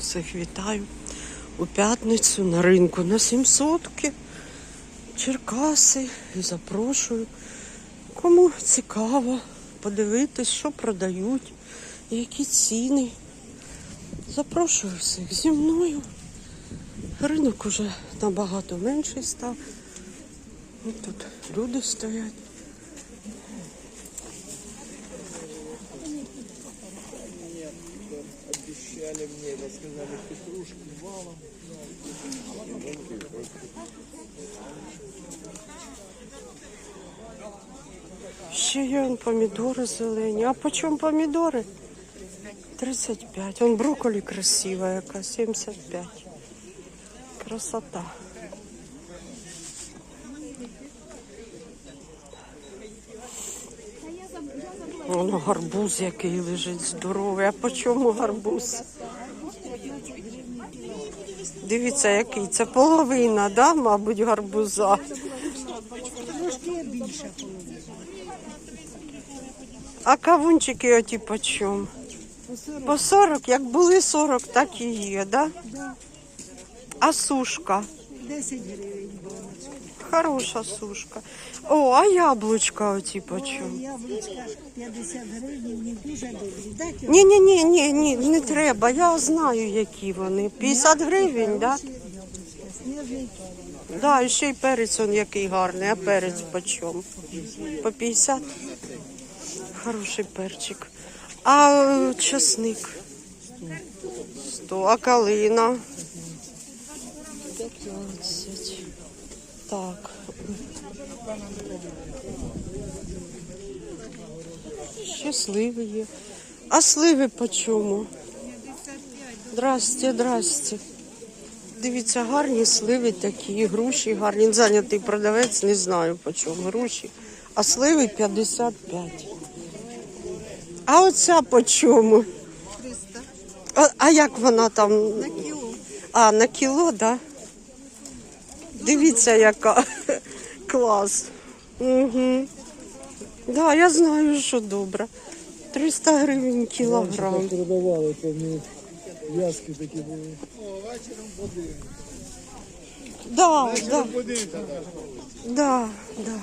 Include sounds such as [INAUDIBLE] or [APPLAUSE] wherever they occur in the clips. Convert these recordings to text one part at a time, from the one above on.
Всіх вітаю у п'ятницю на ринку на 700 Черкаси і запрошую. Кому цікаво подивитись, що продають, які ціни. Запрошую всіх зі мною. Ринок уже набагато менший став. Тут люди стоять. Ще є помідори зелені. А по чому помідори? 35. Он брокколі красива яка, 75. Красота. Воно гарбуз який лежить здоровий. А по чому гарбуз? Дивіться, який. Це половина, да, мабуть, гарбуза. А кавунчики оті по чому? По 40, як були 40, так і є, да? А сушка? 10 гривень. Хороша сушка. О, а яблучка оті по чому? Яблучка 50 гривень, не дуже добрі. Ні, ні, ні, ні, ні, не треба. Я знаю, які вони. 50 гривень, да? Сніжний Да, ще й перець он який гарний, а перець по чому? По 50? Хороший перчик. А часник? 100. А калина? 15. Так. Ще сливи є. А сливи по чому? Здрасте, здрасте. Дивіться, гарні сливи такі, груші гарні. Зайнятий продавець, не знаю по чому груші. А сливи 55. А оця по чому? 300 А, а як вона там? на кіло. А, на кіло, да? Дивіться, яка [LAUGHS] клас. Угу. Да, я знаю, що добре. 300 гривень кілограм. Продавали, помню, в'язки такі були. О, Да, да. Да, да.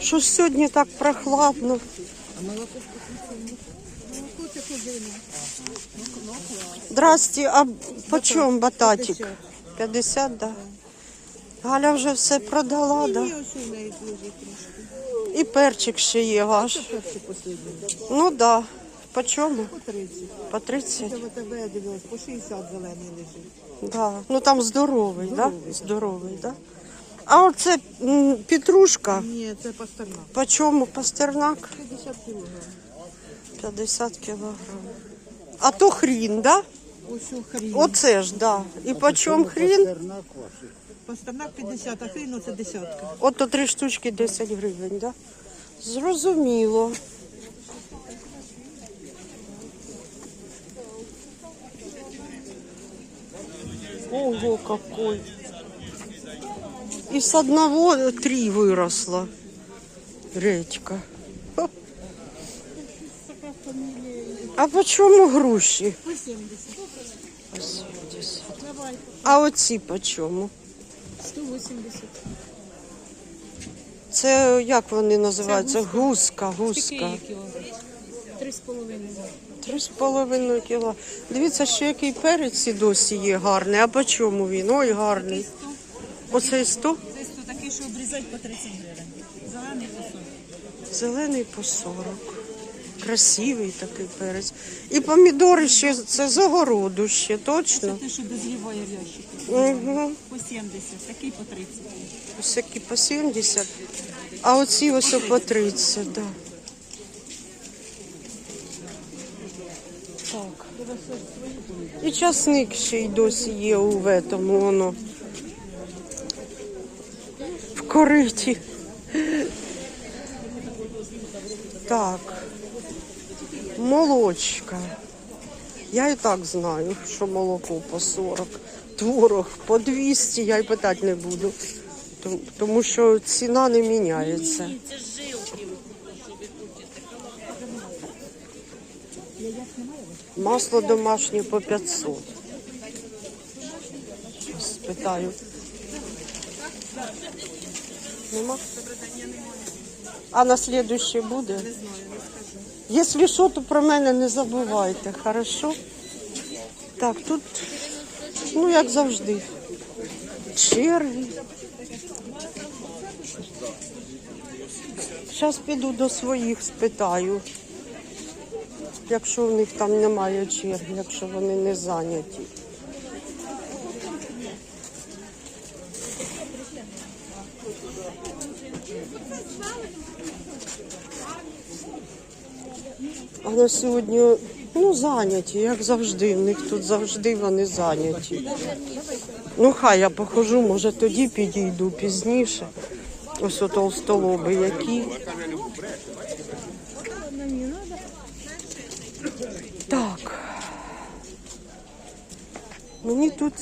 Що ж сьогодні так прохладно? Здрасте, а по чому бататик? 50, да. Галя вже все продала, да? І перчик ще є ваш. Ну да. По чому? По 30. По 30? Це я дивилась, по 60 зелений лежить. Да. Ну там здоровий, да? Здоровий, да? А оце м, петрушка. Ні, це пастернак. По чому пастернак? 50 кілограм. 50 кілограм. А то хрін, да? Ось у хрін. Оце ж, да. І по чому хрін? Пастернак 50, а хрін оце десятка. От то три штучки 10 гривень, да? Зрозуміло. Ого, какой. И с одного три выросло. Редька. А почему груші? По 70. По 70. А оці по чому? 180. Це як вони називаються? Гуска, гуска. Три з половиною. Три з половиною кіла. Дивіться, ще який перець і досі є гарний. А по чому він? Ой, гарний. Оцей 100, Це такий, що обрізають по 30 гривень. Зелений по 40. зелений по 40. Красивий такий перець. І помідори ще це з огороду ще, точно? Те, що дозріває в ящику. Угу. По 70, такий по 30. Ось які по 70, а оці ось по 30, да. Так. І часник ще й досі є у этому, воно. Кориті. Так. Молочка. Я і так знаю, що молоко по 40, творог по 200, я й питати не буду. Тому- що ціна не міняється. Масло домашнє по 500. Щас спитаю. Нема? А на слідуще буде? Якщо що, то про мене не забувайте, хорошо? Так, тут, ну як завжди, черги. Зараз піду до своїх, спитаю, якщо в них там немає черги, якщо вони не зайняті. На сьогодні ну, зайняті, як завжди. В них тут завжди вони зайняті. Ну, хай я похожу, може тоді підійду пізніше. Ось у толстолоби які. Так. Мені тут.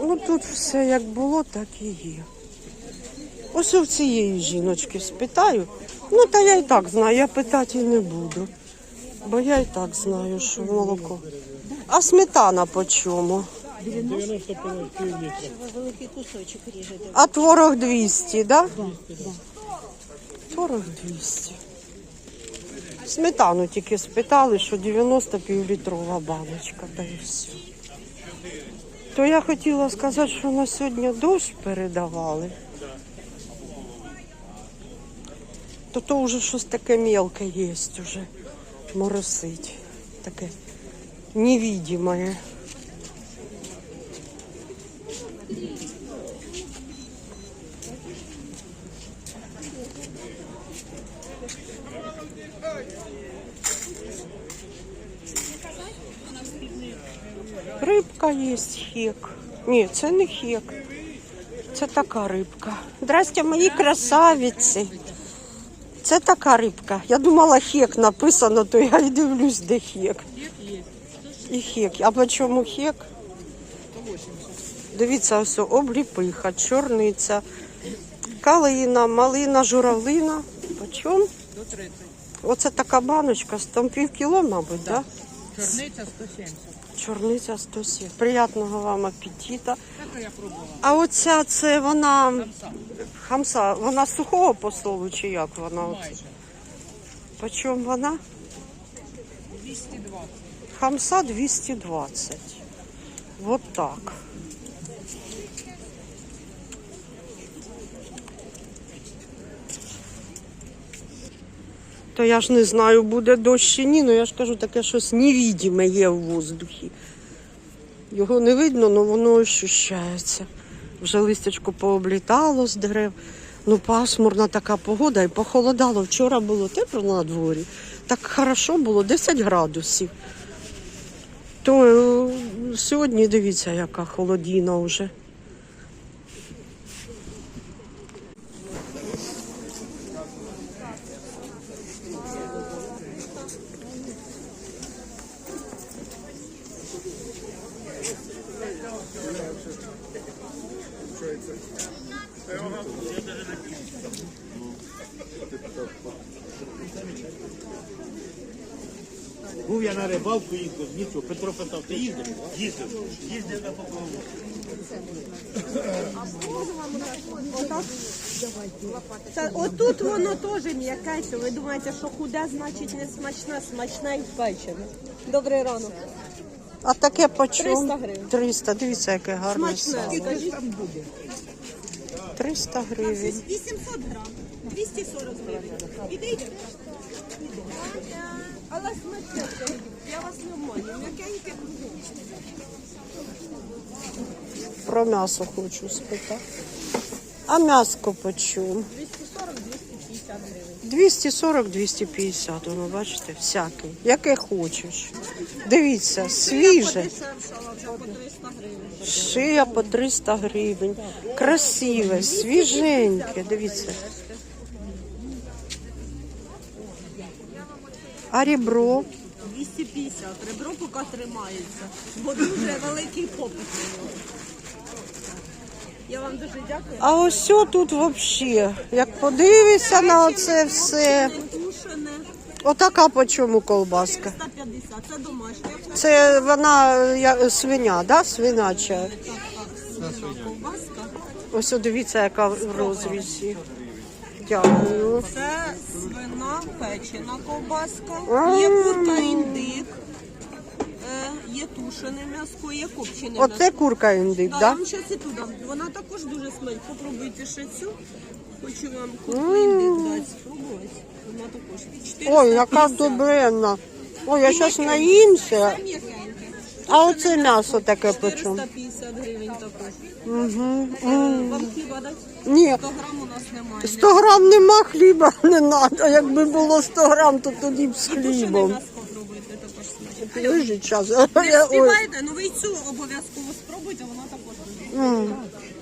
Ну тут все як було, так і є. Ось у цієї жіночки спитаю. Ну, та я і так знаю, я питати не буду. Бо я і так знаю, що молоко. А сметана по чому? Великий кусочок ріжете. А творог 200, да? Творог 200. Сметану тільки спитали, що 90 півлітрова баночка, та і все. То я хотіла сказати, що на сьогодні дощ передавали. То то вже щось таке мелке є уже. Моросить. Таке невидимое. Рибка є хек. Ні, це не хек. Це така рибка. Здрасте, мої красавиці. Це така рибка. Я думала, хек написано, то я й дивлюсь, де хек. І хек. А по чому хек? Дивіться, ось обліпиха, чорниця, калина, малина, журавлина. По чому? До 30. Оце така баночка, там пів кіло, мабуть, так? Да? Чорниця 170. Чорниця 107. Приятного вам апетита. А оця це вона Хамса. Хамса, вона сухого посолу чи як вона? Майже. По чому вона? 220. Хамса 220. Вот так. То я ж не знаю, буде дощ чи ні, але я ж кажу, таке щось невідіме є в воздухі. Його не видно, але воно ощущається. Вже листячко пооблітало з дерев. Ну, пасмурна така погода і похолодало. Вчора було тепло на дворі. Так хорошо було, 10 градусів. То е, сьогодні дивіться, яка холодіна вже. Був я на рибалку їздив, нічого. Петро питав, ти їздив? Їздив. Їздив на. Це, отут воно теж м'яке, що ви думаєте, що худе, значить не смачне, смачне і печене. Добрий ранок. А таке по чому? 300 гривень. 300, дивіться, яке гарне Смачне, сало. скажіть. 300 гривень. 800 грам, 240 гривень. Ідіть. Але смачне, скажіть. я вас не обманю, м'якеньке. Про м'ясо хочу спитати. А м'яско по 240-250 гривень. 240-250, воно, бачите, всякий. Яке хочеш. Дивіться, свіже. Подешевшала вже по 300 гривень. Шия по 300 гривень. Красиве, свіженьке. Дивіться. А ребро 250, ребро поки тримається, бо дуже великий попит. Я вам дуже дякую. А ось що тут взагалі, як подивишся на оце все. Отака по чому колбаска? 150, це домашня. Це вона я, свиня, да? Свинача. Ковбаска. Ось дивіться, яка в розрізі. Дякую. Це свина печена ковбаска. Є курка індик. Е, Є тушене м'ясо, є копчене м'ясо. Оце курка індик, Да, так? вам зараз і туди. Вона також дуже смачна. Попробуйте ще цю. Хочу вам курку індик дати. Спробувати. Вона також. Ой, яка добренна. Ой, я зараз наїмся. Там м'якеньке. А оце м'ясо таке по чому? 450 гривень також. Угу. Вам хліба дати? Ні, 100 грам у нас немає. 100 грам нема хліба, не треба. Якби було 100 грам, то тоді б з хлібом. м'ясо попробуйте також смачно. Підожди час. Не Я- Ой. встигайте, ну ви цю обов'язково спробуйте, вона також дуже.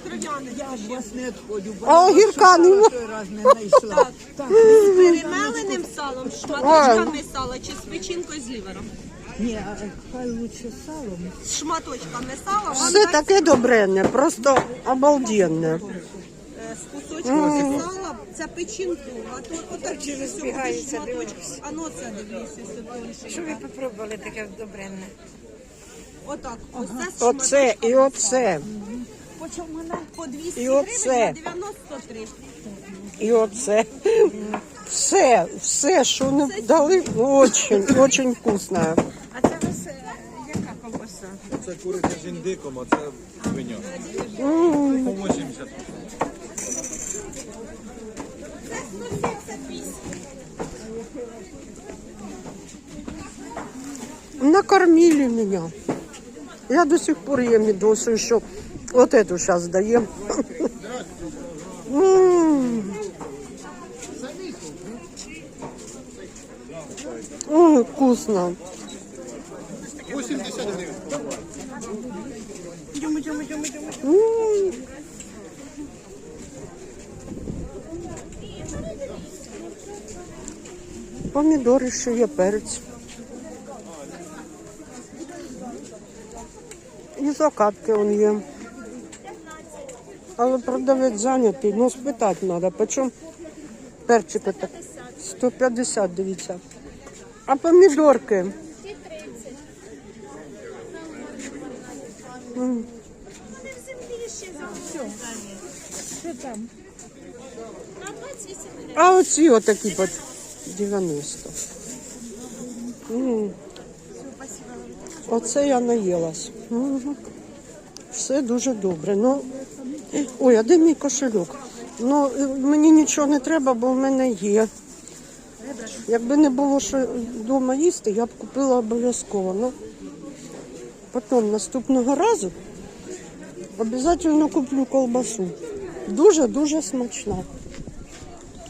Кров'яне. Я ж вас не відходю, бо А огірка нема. той раз не знайшла. [LAUGHS] З перемеленим салом, шматочками сала чи з печінкою з лівером. Ні, а хай лучше салом. З шматочками сала, вам Все дасть, таке добренне, просто обалденне. е, з кусочками сала, це печінку, а то отак через шматочки. А ну це дивіться, це Що ви попробували таке добренне? Отак, ось це з Оце і шматочками оце, По чому вона? По 200 І гривень оце. на 93. і оце. Все, все, що не дали, очень, очень вкусне. А це у вас е, яка ковбаса? Це куриця з індиком, а це свиня. По 80. Накормили меня. Я до сих пор ем медосу еще. Вот эту сейчас даем. М. Ой, вкусно. Помідори ще є перець. І закатки он є. Але продавець зайнятий, ну спитати треба, по чому перчики так? 150, дивіться. А помідорки? А оці отакі по 90. М. Оце я наїлась. Мгм. Все дуже добре. Ну, ой, а де мій кошельок? Ну, е, мені нічого не треба, бо в мене є. Якби не було що вдома їсти, я б купила обов'язково. Ну, потім наступного разу обов'язково куплю колбасу. Дуже-дуже смачна.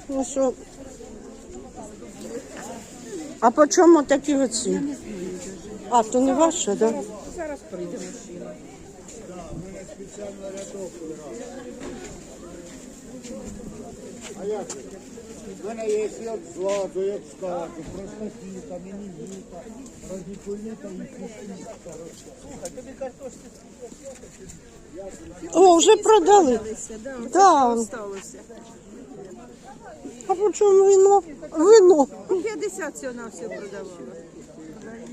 Ну що. А по чому такі оці? А, то не ваше, так? Да? Зараз прийде мужчина. У мене є як злато, як скалати, просто фіта, мені віта, радикуліта і кишкіта. О, вже продали. Так. Сталося. А по чому вино? Вино. 50 всього на все продавала.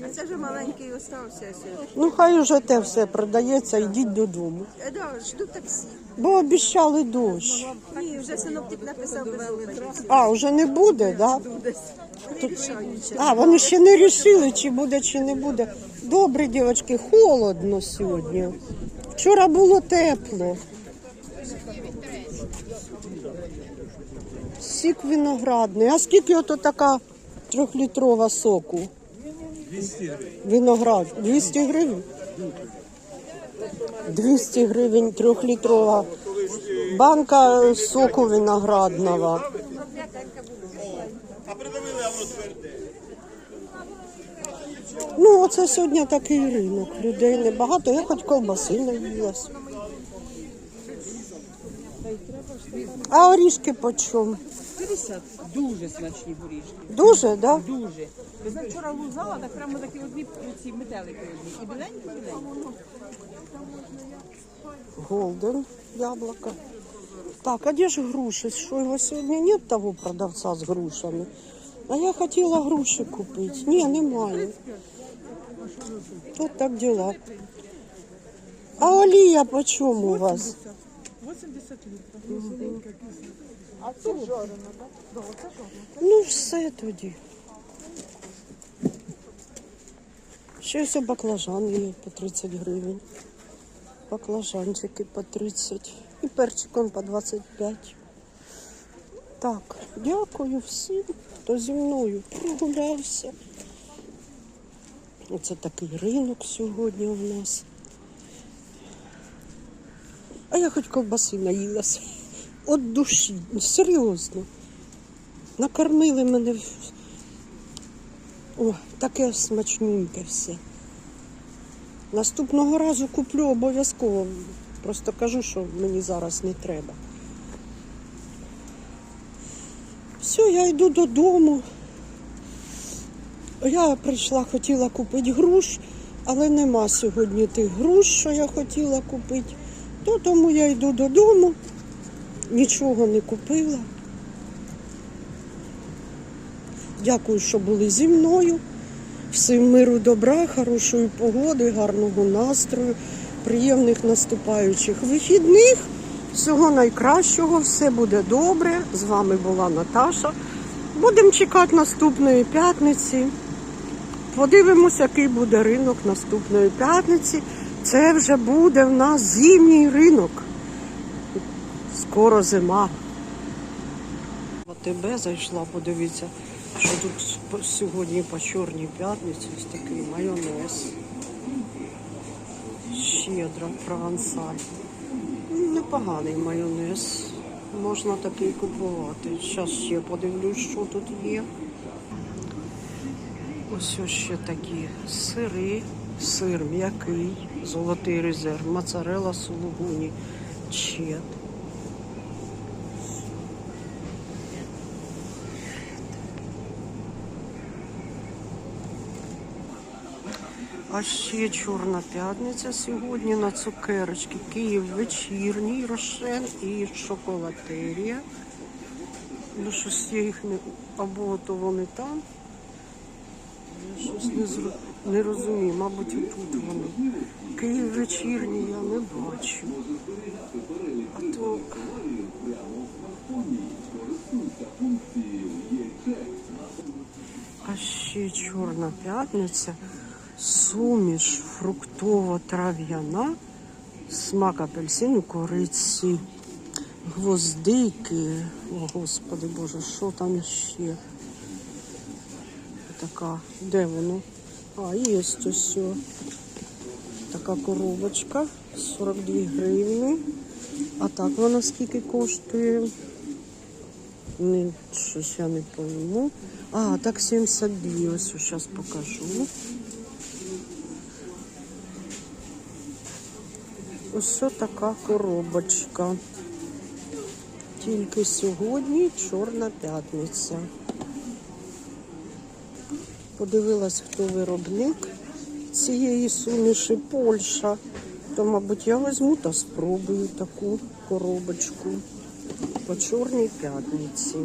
А це вже маленький остався. Ну хай уже те все продається, йдіть додому. Е, Да, жду таксі. Бо обіщали дощ. Ні, вже синоптик написав без. А, вже не буде, так? Да? Не рішаючи. А, вони ще не рішили, чи буде, чи не буде. Добре, дівчатки, холодно сьогодні. Вчора було тепло. Сік виноградний. А скільки ото така трьохлітрова соку? 200 гривень. Виноград 200 гривень? 200 гривень трьохлітрова банка соку виноградного. Ну, оце сьогодні такий ринок. Людей небагато. Я хоч колбаси наїлась. А орішки по чому? 50. Дуже смачні горішки. Дуже, так? Да? Дуже. Ви знаєте, вчора лузала, так прямо такі одні ці метелики одні. І біленькі, біленькі. Голден яблоко. Так, а де ж груши? Що його сьогодні нет того продавця з грушами? А я хотіла груші купити. Ні, немає. Тут так діла. А олія по чому у вас? 80 літрів. Ну, все тоді. Ще ось баклажан є по 30 гривень. Баклажанчики по 30. І перчик он по 25. Так, дякую всім, хто зі мною прогулявся. Оце такий ринок сьогодні у нас. А я хоч ковбаси наїлася. От душі, серйозно. Накормили мене. О, таке смачненьке все. Наступного разу куплю обов'язково. Просто кажу, що мені зараз не треба. Все, я йду додому. Я прийшла, хотіла купити груш, але нема сьогодні тих груш, що я хотіла купити. То тому я йду додому, нічого не купила. Дякую, що були зі мною. Всім миру, добра, хорошої погоди, гарного настрою, приємних наступаючих вихідних. Всього найкращого, все буде добре. З вами була Наташа. Будемо чекати наступної п'ятниці. Подивимося, який буде ринок наступної п'ятниці. Це вже буде в нас зимній ринок. Скоро зима. В АТБ зайшла, подивіться, що тут сьогодні по чорній п'ятниці ось такий майонез. Щедро, провансаль. Непоганий майонез. Можна такий купувати. Зараз ще подивлюсь, що тут є. Ось ще такі сири, сир м'який, золотий резерв, моцарела сулугуні, чет. А ще чорна п'ятниця сьогодні на цукерочки. Київ вечірній, рошен і шоколатерія. Ну, щось я їх не або то вони там. Я щось не, зро... не розумію, мабуть, тут вони. Київ вечірній я не бачу. А то А ще чорна п'ятниця, суміш фруктово-трав'яна, смак апельсину, кориці, гвоздики. О, Господи Боже, що там ще? Така, де воно? А, є о. Така коробочка, 42 гривні. А так вона скільки коштує? Не, щось я не пойму. А, так 72, ось зараз покажу. Ось така коробочка. Тільки сьогодні чорна п'ятниця. Подивилась, хто виробник цієї суміші Польща. То, мабуть, я візьму та спробую таку коробочку по чорній п'ятниці.